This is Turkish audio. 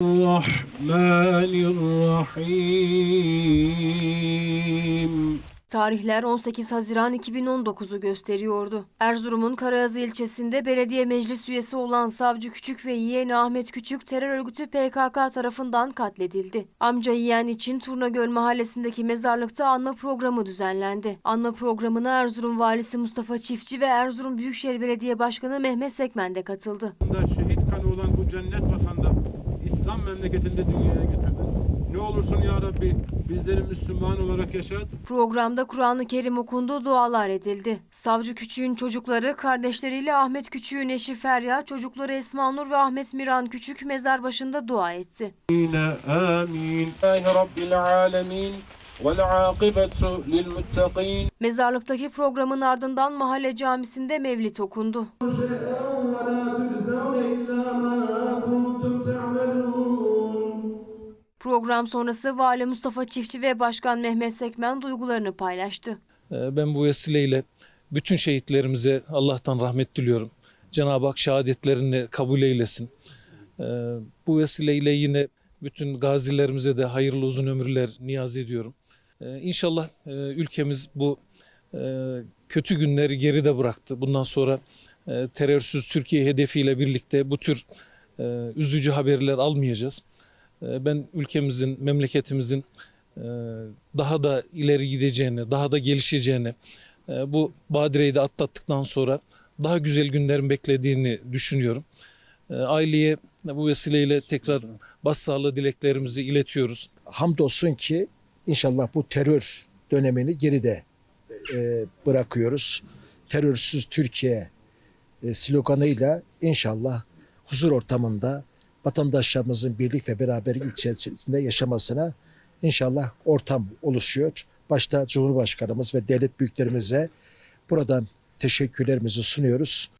Bismillahirrahmanirrahim. Tarihler 18 Haziran 2019'u gösteriyordu. Erzurum'un Karayazı ilçesinde belediye meclis üyesi olan savcı Küçük ve yeğeni Ahmet Küçük terör örgütü PKK tarafından katledildi. Amca yeğen için Turnagöl mahallesindeki mezarlıkta anma programı düzenlendi. Anma programına Erzurum valisi Mustafa Çiftçi ve Erzurum Büyükşehir Belediye Başkanı Mehmet Sekmen de katıldı. Şehit kanı olan bu cennet vatanda İslam memleketinde dünyaya getirdin. Ne olursun ya Rabbi bizleri Müslüman olarak yaşat. Programda Kur'an-ı Kerim okundu, dualar edildi. Savcı Küçük'ün çocukları kardeşleriyle Ahmet Küçük'ün eşi Ferya, çocukları Esma Nur ve Ahmet Miran Küçük mezar başında dua etti. Amin. Rabbil alemin. Mezarlıktaki programın ardından mahalle camisinde mevlit okundu. Program sonrası Vali Mustafa Çiftçi ve Başkan Mehmet Sekmen duygularını paylaştı. Ee, Ben bu vesileyle bütün şehitlerimize Allah'tan rahmet diliyorum. Cenab-ı Hak şehadetlerini kabul eylesin. Ee, Bu vesileyle yine bütün gazilerimize de hayırlı uzun ömürler niyaz ediyorum. Ee, İnşallah e, ülkemiz bu e, kötü günleri geride bıraktı. Bundan sonra e, terörsüz Türkiye hedefiyle birlikte bu tür üzücü haberler almayacağız. E, Ben ülkemizin, memleketimizin e, daha da ileri gideceğini, daha da gelişeceğini, e, bu badireyi de atlattıktan sonra daha güzel günlerin beklediğini düşünüyorum. E, Aileye bu vesileyle tekrar başsağlığı dileklerimizi iletiyoruz. hamdolsun ki inşallah bu terör dönemini geride bırakıyoruz. Terörsüz Türkiye sloganıyla inşallah huzur ortamında vatandaşlarımızın birlik ve beraberlik içerisinde yaşamasına inşallah ortam oluşuyor. Başta Cumhurbaşkanımız ve devlet büyüklerimize buradan teşekkürlerimizi sunuyoruz.